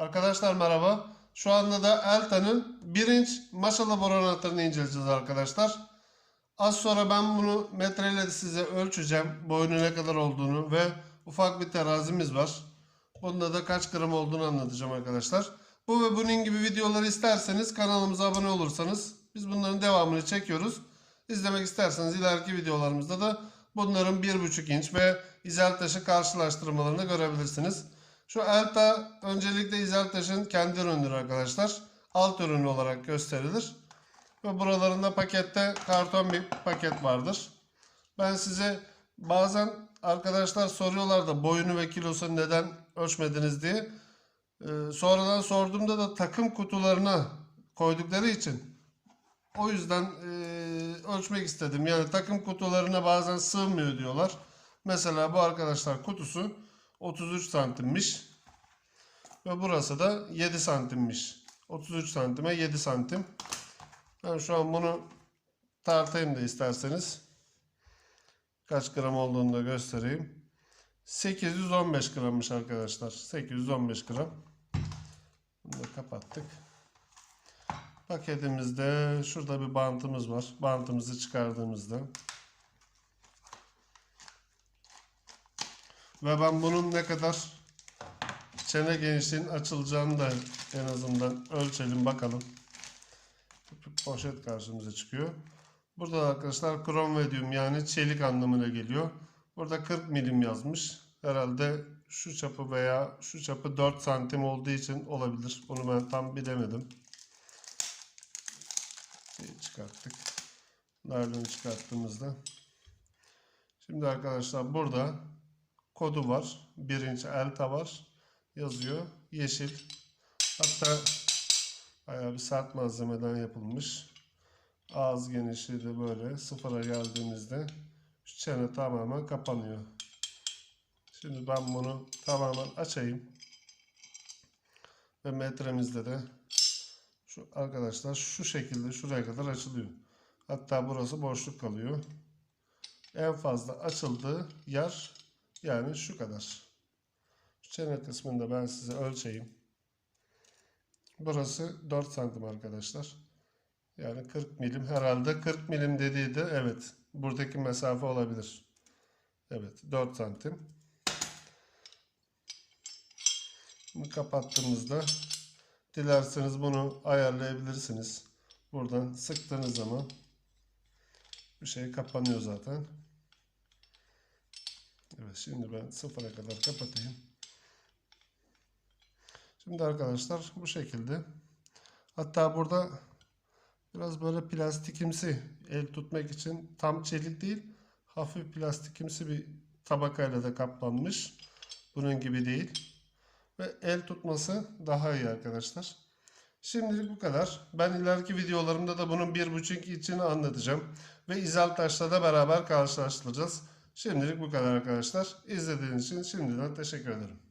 Arkadaşlar merhaba. Şu anda da Elta'nın 1 inç maşalı boru anahtarını inceleyeceğiz arkadaşlar. Az sonra ben bunu metreyle size ölçeceğim. Boyunu ne kadar olduğunu ve ufak bir terazimiz var. Bunda da kaç gram olduğunu anlatacağım arkadaşlar. Bu ve bunun gibi videoları isterseniz kanalımıza abone olursanız biz bunların devamını çekiyoruz. İzlemek isterseniz ileriki videolarımızda da bunların 1,5 inç ve izel taşı karşılaştırmalarını görebilirsiniz. Şu Elta öncelikle izel taşın kendi ürünüdür arkadaşlar. Alt ürünü olarak gösterilir. Ve buralarında pakette karton bir paket vardır. Ben size bazen arkadaşlar soruyorlar da boyunu ve kilosunu neden ölçmediniz diye. Ee, sonradan sorduğumda da takım kutularına koydukları için o yüzden e, ölçmek istedim. Yani takım kutularına bazen sığmıyor diyorlar. Mesela bu arkadaşlar kutusu 33 santimmiş. Ve burası da 7 santimmiş. 33 santime 7 santim. Ben şu an bunu tartayım da isterseniz. Kaç gram olduğunu da göstereyim. 815 grammış arkadaşlar. 815 gram. Bunu da kapattık. Paketimizde şurada bir bantımız var. Bantımızı çıkardığımızda. Ve ben bunun ne kadar çene genişliğinin açılacağını da en azından ölçelim bakalım. Poşet karşımıza çıkıyor. Burada da arkadaşlar krom ve yani çelik anlamına geliyor. Burada 40 milim yazmış. Herhalde şu çapı veya şu çapı 4 santim olduğu için olabilir. Bunu ben tam bilemedim. Çıkarttık. Naylonu çıkarttığımızda. Şimdi arkadaşlar burada kodu var. 1 inç elta var. Yazıyor. Yeşil. Hatta bayağı bir sert malzemeden yapılmış. Ağız genişliği de böyle sıfıra geldiğimizde şu çene tamamen kapanıyor. Şimdi ben bunu tamamen açayım. Ve metremizde de şu arkadaşlar şu şekilde şuraya kadar açılıyor. Hatta burası boşluk kalıyor. En fazla açıldığı yer yani şu kadar. Şu çene kısmını da ben size ölçeyim. Burası 4 santim arkadaşlar. Yani 40 milim herhalde 40 milim dediği de evet buradaki mesafe olabilir. Evet 4 santim. Bunu kapattığımızda dilerseniz bunu ayarlayabilirsiniz. Buradan sıktığınız zaman bir şey kapanıyor zaten. Evet şimdi ben sıfıra kadar kapatayım. Şimdi arkadaşlar bu şekilde. Hatta burada biraz böyle plastikimsi el tutmak için tam çelik değil hafif plastikimsi bir tabakayla da kaplanmış. Bunun gibi değil. Ve el tutması daha iyi arkadaşlar. Şimdilik bu kadar. Ben ileriki videolarımda da bunun 1.5 içini anlatacağım. Ve izel taşla da beraber karşılaştıracağız. Şimdilik bu kadar arkadaşlar. İzlediğiniz için şimdiden teşekkür ederim.